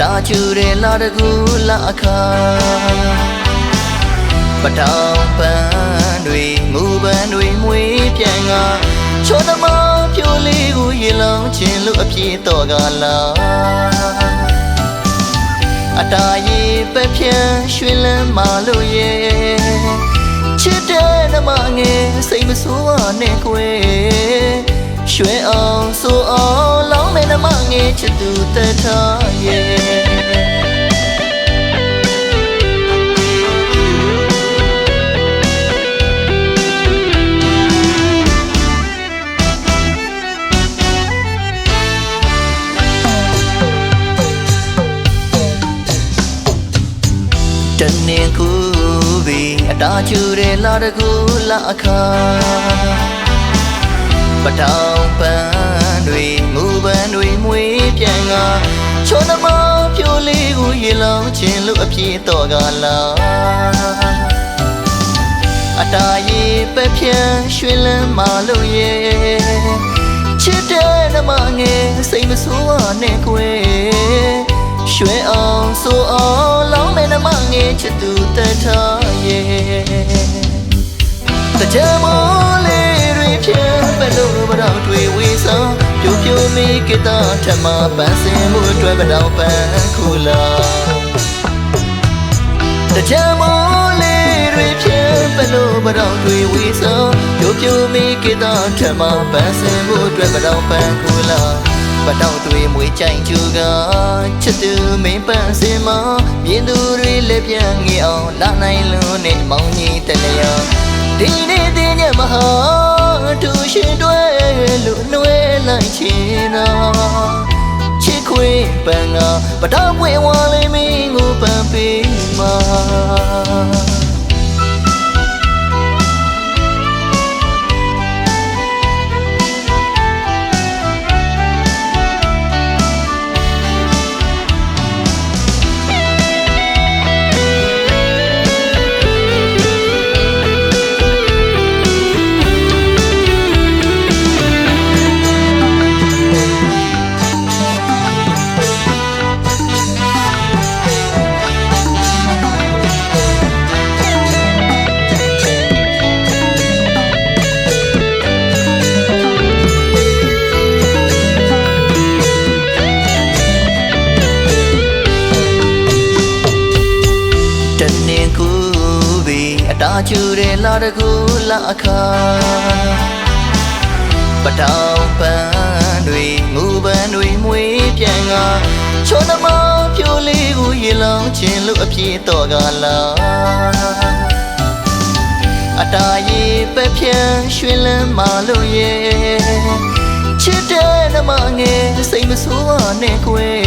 တနင်ကူပြီးအတားကျူတဲ့လာတကူလာအခါပတောင်ပန်းတွေငူပန်းတွေမွေးပြန်ကချောသမောင်ပြိုလေးကိုရေလောင်းခြင်းလို့အပြေတော့ကလာအတားရီပဲဖြန်းရွှင်လန်းမာလို့ရဲ့ချစ်တဲ့နမငယ်စိတ်မဆိုးပါနဲ့ကွယ် ရွှဲအောင်ဆိုအောင်လောင်းမယ်နမငယ်ချစ်သူတထားရဲ့တနင်ကူပြီးအတားကျူတဲ့လာတကူလာအခါ ပတောင်ပန်းတွေငူပန်းတွေမွေးပြန်ကချောသမောင်ပြိုလေးကိုရေလောင်းခြင်းလို့အပြေတော့ကလာအတားရီပဲဖြန်းရွှင်လန်းမာလို့ရဲ့ချစ်တဲ့နမငယ်စိတ်မဆိုးပါနဲ့ကွယ်ရွှဲအောင်ဆိုအောင်လောင်းမယ်နမငယ်ချစ်သူတထားရဲ့တကြမော ဆောင်ပြိုပြိုမိကတာထမပန်းစင်မှုအတွက်ပတော့ပန်းခုလာတကြမောလေးတွေဖြန်းပလို့မတော့တွေ့ဝေးဆောင်ပြိုပြိုမိကတာထမပန်းစင်မှုအတွက်ပတော့ပန်းခုလာပတောက်တွေမွေကြိုင်ကျူကချစ်သူမင်းပန်းစင်မမြင်သူတွေလည်းပြန်ငေအောင်လာနိုင်လို့နဲ့မောင်ကြီးတလျောဒီနေ့တင်ညမဟာသူရှင်တွေ ပန်းကပတောက်ဝင်ဝါလေးမ ကျူတဲ့လာတကူလာအခါပတောင်ပန်းတွေငူပန်းတွေမွေးပြန်ကချောသမောင်ပြိုလေးကိုရေလောင်းခြင်းလို့အပြေတော့ကလာအတားရီပဲဖြန်းရွှင်လန်းမာလို့ရဲ့ချစ်တဲ့နမငယ်စိတ်မဆိုးပါနဲ့ကွယ်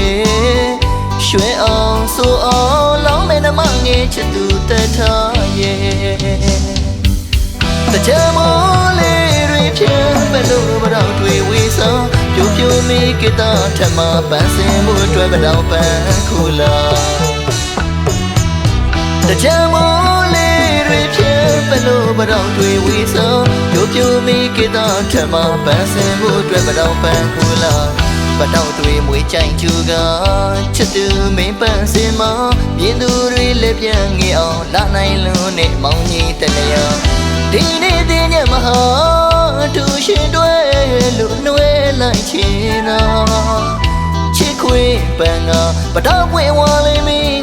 ရွှဲအောင်ဆိုအောင်လောင်းမယ်နမငယ်ချစ်သူတထား ပြိုမိကတာထမပန်းစင်မှုအတွက်မတော့ပန်းခုလာတကြမောလေးတွေဖြန်းပလို့မတော့တွေ့ဝေးဆောင်ပြိုပြိုမိကတာထမပန်းစင်မှုအတွက်မတော့ပန်းခုလာပတောက်တွေမွေးကြိုင်ကျူကချစ်သူမင်းပန်းစင်မမြင်သူတွေလည်းပြန်ငေအောင်လာနိုင်လို့နဲ့မောင်ကြီးတလျောဒီနေ့တင်ညမဟာ သူရှင်တွေလို့နှွဲလိုက်ချင်တော့ချစ်ခွေပန်းကပတောက်ပွင့်ဝါလေးမင်းကိုပန်းပေးမှာ